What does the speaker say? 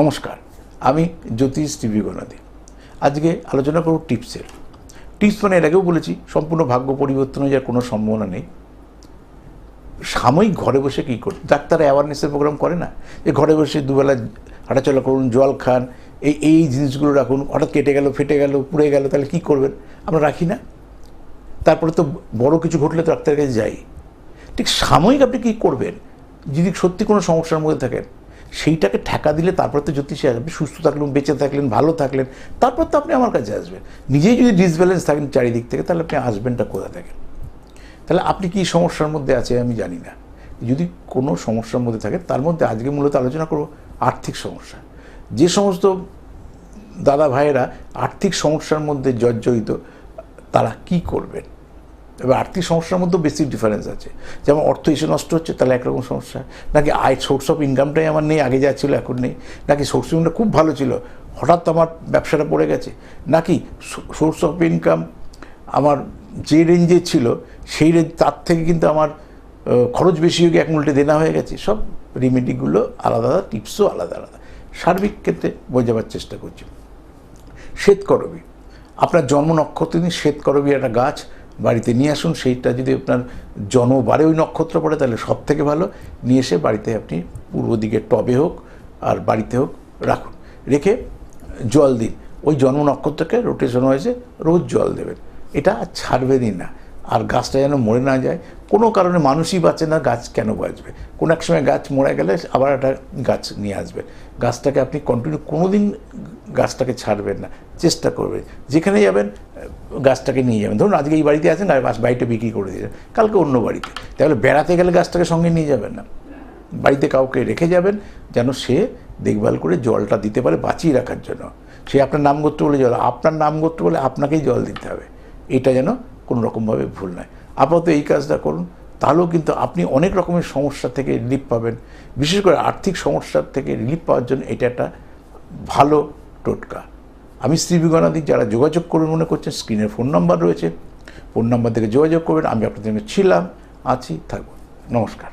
নমস্কার, আমি জ্যোতিষ টিভি গণাদি। আজকে আলোচনা করব টিপসের। টিপস মানে এর আগেও বলেছি, সম্পূর্ণ ভাগ্য পরিবর্তন হয়ে যাওয়ার কোনো সম্ভাবনা নেই। সাময়িক ঘরে বসে কী করতে ডাক্তার অ্যাওয়ারনেসের প্রোগ্রাম করে না? যে ঘরে বসে দুবেলা হাঁটাচলা করুন, জল খান, এই এই জিনিসগুলো রাখুন, হঠাৎ কেটে গেল, ফেটে গেল, পুড়ে গেল, তাহলে কী করবেন? আমরা রাখি না। তারপরে তো বড় কিছু ঘটলে তো ডাক্তারের কাছে যাই। ঠিক সাময়িক আপনি কী করবেন? যদি সত্যি কোনো সমস্যার মধ্যে থাকেন সেইটাকে ঠেকা দিলে তারপর তো জ্যোতিষে আসবে, সুস্থ থাকলেন, বেঁচে থাকলেন, ভালো থাকলেন, তারপর তো আপনি আমার কাছে আসবেন। নিজেই যদি ডিসব্যালেন্স থাকেন চারিদিক থেকে, তাহলে আপনি আসবেনটা কোথা থেকে? তাহলে আপনি কি সমস্যার মধ্যে আছে আমি জানি না। যদি কোনো সমস্যার মধ্যে থাকে, তার মধ্যে আজকে মূলত আলোচনা করব আর্থিক সমস্যা। যে সমস্ত দাদা ভাইয়েরা আর্থিক সমস্যার মধ্যে জর্জরিত, তারা কি করবেন? এবার আর্থিক সমস্যার মধ্যেও বেশি ডিফারেন্স আছে। যেমন অর্থ এসে নষ্ট হচ্ছে, তাহলে একরকম সমস্যা। নাকি আয় সোর্স অফ ইনকামটাই আমার নেই, আগে যা ছিল এখন নেই। নাকি সোর্স অফ খুব ভালো ছিল, হঠাৎ আমার ব্যবসাটা পড়ে গেছে। নাকি সোর্স অফ ইনকাম আমার যে রেঞ্জে ছিল, সেই রেঞ্জ তার থেকে কিন্তু আমার খরচ বেশি হয়ে এক উল্টে দেনা হয়ে গেছে। সব রেমেডিগুলো আলাদা আলাদা টিপসও আলাদা আলাদা। সার্বিক ক্ষেত্রে বোঝাবার চেষ্টা করছি। শ্বেতকরবী আপনার জন্ম নক্ষত্র দিন শ্বেতকরবী একটা গাছ। বাড়িতে নিয়ে আসুন, সেইটা যদি আপনার জন্মবারে ওই নক্ষত্র পড়ে, তাহলে সব থেকে ভালো। নিয়ে এসে বাড়িতে আপনি পূর্ব দিকে টবে হোক আর বাড়িতে হোক রাখুন। রেখে জল দিন। ওই জন্ম নক্ষত্রকে রোটেশন হয়েছে রোজ জল দেবেন। এটা আর ছাড়বে দিন না। আর গাছটা যেন মরে না যায়। কোনো কারণে মানুষই বাঁচে না, গাছ কেন বাঁচবে? কোনো এক সময় গাছ মরে গেলে আবার একটা গাছ নিয়ে আসবে। গাছটাকে আপনি কন্টিনিউ কোনো দিন গাছটাকে ছাড়বেন না। চেষ্টা করবেন। যেখানে যাবেন গাছটাকে নিয়ে যাবেন। ধরুন আজকে এই বাড়িতে আছেন, আর বাড়িটা বিক্রি করে দিয়েছেন কালকে অন্য বাড়িতে। তাহলে বেড়াতে গেলে গাছটাকে সঙ্গে নিয়ে যাবেন না। বাড়িতে কাউকে রেখে যাবেন, যেন সে দেখভাল করে জলটা দিতে পারে বাঁচিয়ে রাখার জন্য। সে আপনার নাম করতে বলে জল, আপনার নাম করতে বলে আপনাকেই জল দিতে হবে। এটা যেন কোনো রকমভাবে ভুল নয়। আপাতত এই কাজটা করুন। তাহলেও কিন্তু আপনি অনেক রকমের সমস্যা থেকে রিলিফ পাবেন। বিশেষ করে আর্থিক সমস্যার থেকে রিলিফ পাওয়ার জন্য এটা একটা ভালো টোটকা। আমি স্ত্রী বিগণাদিক যারা যোগাযোগ করবেন মনে করছেন স্ক্রিনের ফোন নাম্বার রয়েছে। ফোন নাম্বার থেকে যোগাযোগ করবেন, আমি আপনাদের ছিলাম, আছি, থাকব। নমস্কার।